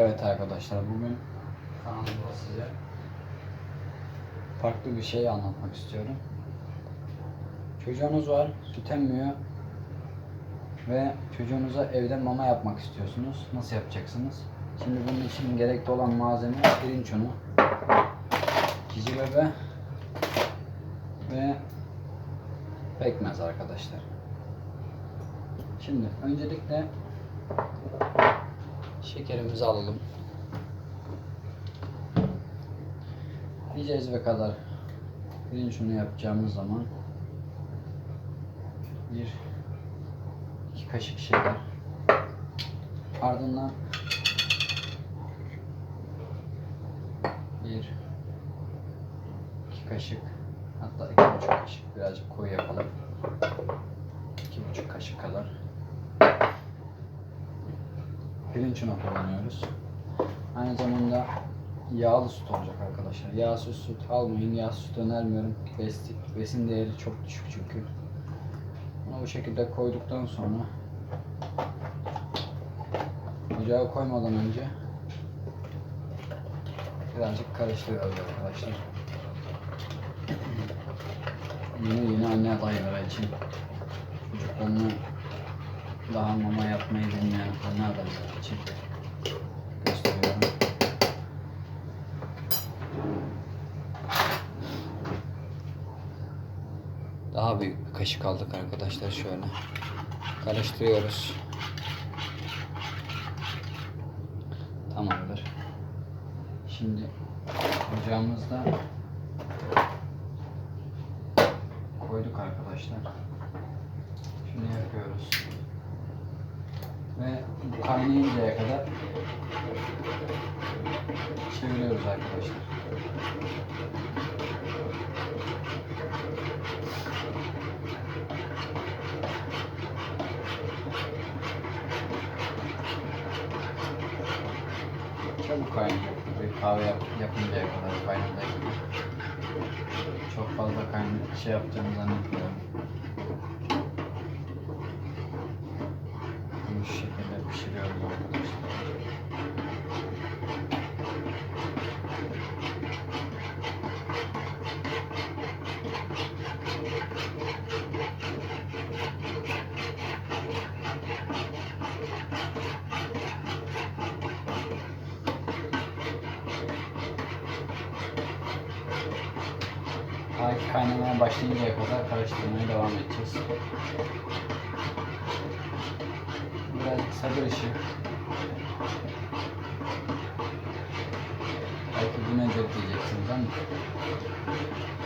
Evet arkadaşlar bugün kanalımda size farklı bir şey anlatmak istiyorum. Çocuğunuz var, süt emmiyor ve çocuğunuza evde mama yapmak istiyorsunuz. Nasıl yapacaksınız? Şimdi bunun için gerekli olan malzeme pirinç unu, cici bebe ve pekmez arkadaşlar. Şimdi öncelikle şekerimizi alalım. Bir cezve kadar. Pirinç unu yapacağımız zaman bir iki kaşık şeker. Ardından bir iki kaşık hatta iki buçuk kaşık birazcık koyu yapalım iki buçuk kaşık kadar pirinç unu kullanıyoruz. Aynı zamanda yağlı süt olacak arkadaşlar. Yağsız süt almayın. Yağsız süt önermiyorum. Besin, besin değeri çok düşük çünkü. Bunu bu şekilde koyduktan sonra ocağa koymadan önce birazcık karıştırıyoruz arkadaşlar. Yeni yeni anne adayları için çocuklarını daha mama yapmayı bilmeyen anne adayları için gösteriyorum. Daha büyük bir kaşık aldık arkadaşlar şöyle. Karıştırıyoruz. Tamamdır. Şimdi ocağımızda koyduk arkadaşlar. Şunu yapıyoruz. Ve kaynayıncaya kadar çeviriyoruz arkadaşlar. Çabuk kaynayacak. Bir kahve yap, yapıncaya kadar gibi. Çok fazla kaynayıp şey yapacağını zannetmiyorum. Bu şekilde pişiriyoruz arkadaşlar. Ay kaynamaya başlayıncaya kadar karıştırmaya devam edeceğiz. Biraz sabır işi. Belki bu nedir diyeceksiniz ama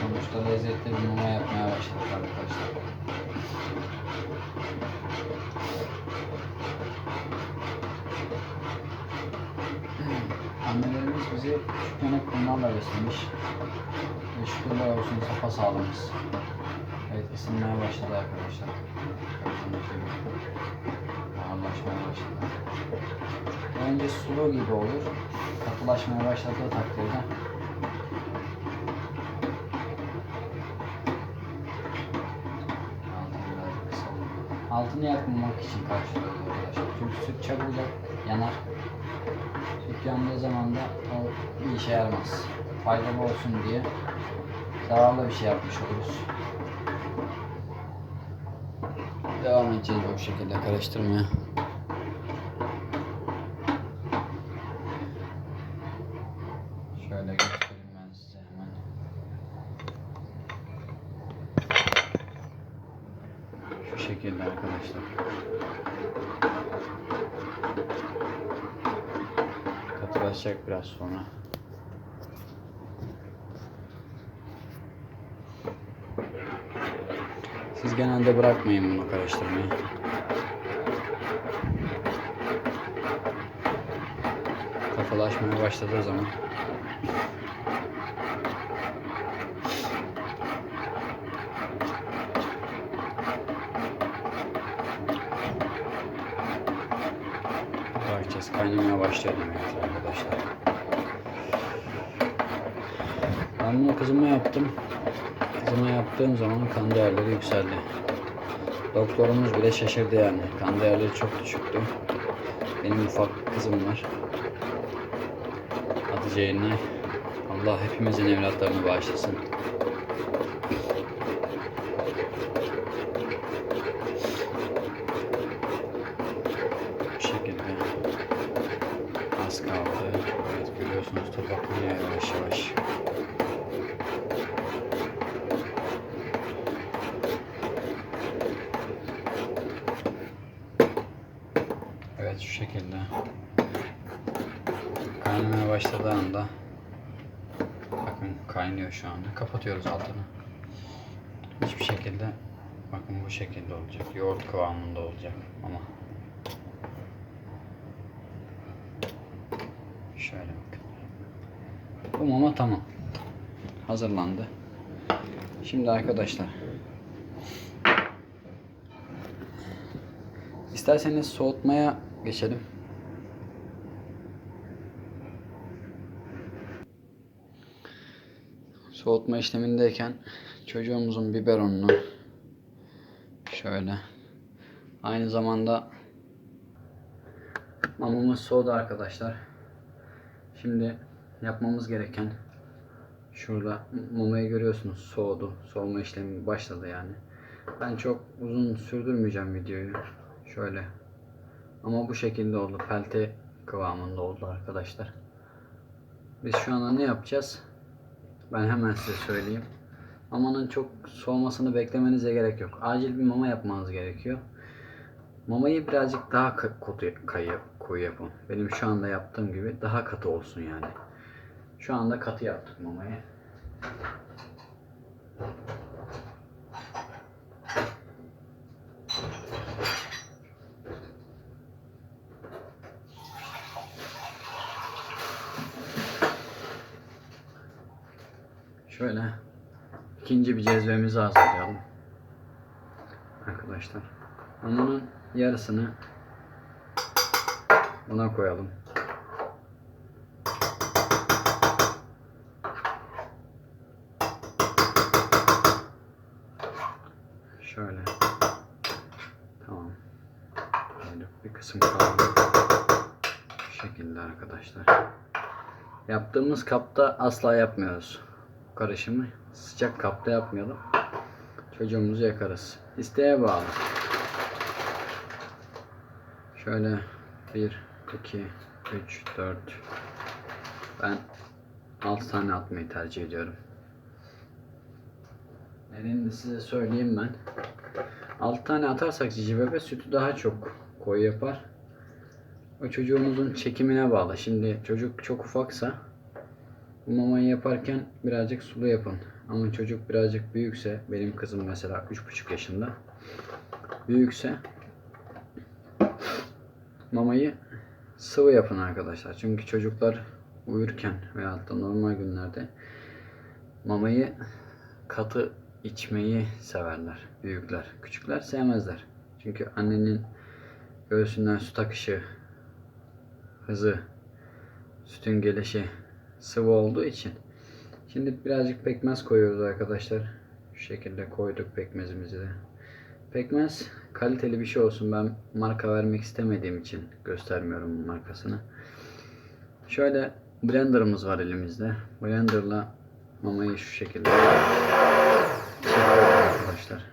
sonuçta lezzetli bir mama yapmaya başladık arkadaşlar. Annelerimiz bizi küçükken hep bunlarla beslemiş. Şükürler olsun safa sağlığımız. Evet ısınmaya başladı arkadaşlar. Ağırlaşmaya başladı. Önce sulu gibi olur. Katılaşmaya başladığı takdirde. Altını yakmamak için karşılıyoruz arkadaşlar. Çünkü süt çabucak yanar. Süt yandığı zaman da o bir işe yaramaz. Faydalı olsun diye zararlı bir şey yapmış oluruz. Devam edeceğiz bu şekilde karıştırmaya. Şöyle göstereyim ben size hemen. Şu şekilde arkadaşlar. Katılaşacak biraz sonra. Siz genelde bırakmayın bunu karıştırmayı. Kafalaşmaya başladığı zaman Bakacağız kaynamaya başlıyor arkadaşlar. Ben bunu kızıma yaptım. Kızıma yaptığım zaman kan değerleri yükseldi. Doktorumuz bile şaşırdı yani. Kan değerleri çok düşüktü. Benim ufak kızım var. Adı Ceylin Allah hepimizin evlatlarını bağışlasın. Bu şekilde az kaldı. Evet görüyorsunuz topaklanıyor yavaş yavaş. Evet şu şekilde. Kaynamaya başladığı anda bakın kaynıyor şu anda. Kapatıyoruz altını. Hiçbir şekilde bakın bu şekilde olacak. Yoğurt kıvamında olacak ama şöyle bakın. Bu mama tamam. Hazırlandı. Şimdi arkadaşlar İsterseniz soğutmaya geçelim. Soğutma işlemindeyken çocuğumuzun biberonunu şöyle aynı zamanda mamamız soğudu arkadaşlar. Şimdi yapmamız gereken şurada mamayı görüyorsunuz soğudu. Soğuma işlemi başladı yani. Ben çok uzun sürdürmeyeceğim videoyu. Şöyle. Ama bu şekilde oldu. Pelte kıvamında oldu arkadaşlar. Biz şu anda ne yapacağız? Ben hemen size söyleyeyim. Mamanın çok soğumasını beklemenize gerek yok. Acil bir mama yapmanız gerekiyor. Mamayı birazcık daha ka- koyu, kayı, koyu yapın. Benim şu anda yaptığım gibi daha katı olsun yani. Şu anda katı yaptık mamayı. Şöyle ikinci bir cezvemizi hazırlayalım. Arkadaşlar. Mamanın yarısını buna koyalım. Şöyle. Tamam. Böyle bir kısım kaldı. Bu şekilde arkadaşlar. Yaptığımız kapta asla yapmıyoruz. Karışımı sıcak kapta yapmayalım. Çocuğumuzu yakarız. İsteğe bağlı. Şöyle 1, 2, 3, 4 Ben 6 tane atmayı tercih ediyorum. Nedenini size söyleyeyim ben. 6 tane atarsak cici bebe sütü daha çok koyu yapar. O çocuğumuzun çekimine bağlı. Şimdi çocuk çok ufaksa mamayı yaparken birazcık sulu yapın. Ama çocuk birazcık büyükse, benim kızım mesela 3,5 yaşında. Büyükse mamayı sıvı yapın arkadaşlar. Çünkü çocuklar uyurken veyahut da normal günlerde mamayı katı içmeyi severler. Büyükler. Küçükler sevmezler. Çünkü annenin göğsünden süt akışı, hızı, sütün gelişi sıvı olduğu için. Şimdi birazcık pekmez koyuyoruz arkadaşlar. Şu şekilde koyduk pekmezimizi de. Pekmez kaliteli bir şey olsun. Ben marka vermek istemediğim için göstermiyorum markasını. Şöyle blenderımız var elimizde. Blenderla mamayı şu şekilde çekiyoruz arkadaşlar.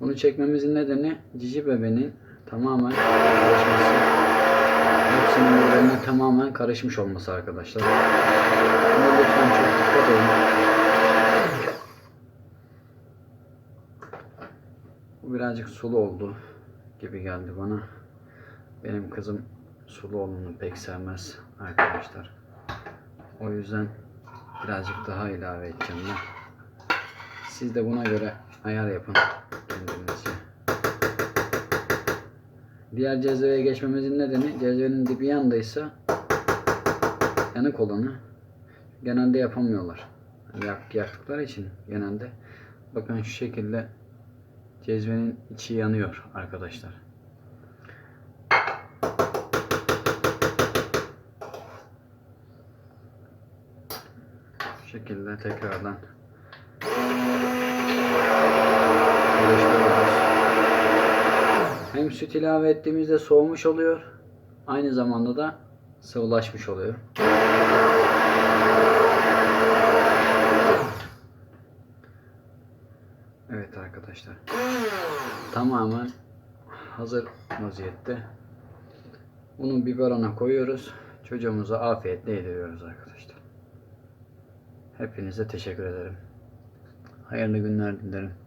Bunu çekmemizin nedeni cici bebenin tamamen karışması. Hepsinin birbirine tamamen karışmış olması arkadaşlar. Buna lütfen çok dikkat edin. Bu birazcık sulu oldu gibi geldi bana. Benim kızım sulu olanı pek sevmez arkadaşlar. O yüzden birazcık daha ilave edeceğim ben. Siz de buna göre ayar yapın kendinizce. Diğer cezveye geçmemizin nedeni cezvenin dibi yandıysa yanık olanı genelde yapamıyorlar. Yak, yaktıkları için genelde bakın şu şekilde cezvenin içi yanıyor arkadaşlar. şekilde tekrardan karıştırıyoruz. Hem süt ilave ettiğimizde soğumuş oluyor. Aynı zamanda da sıvılaşmış oluyor. Evet arkadaşlar. Tamamen hazır vaziyette. Bunu biberona koyuyoruz. Çocuğumuza afiyetle yediriyoruz arkadaşlar. Hepinize teşekkür ederim. Hayırlı günler dilerim.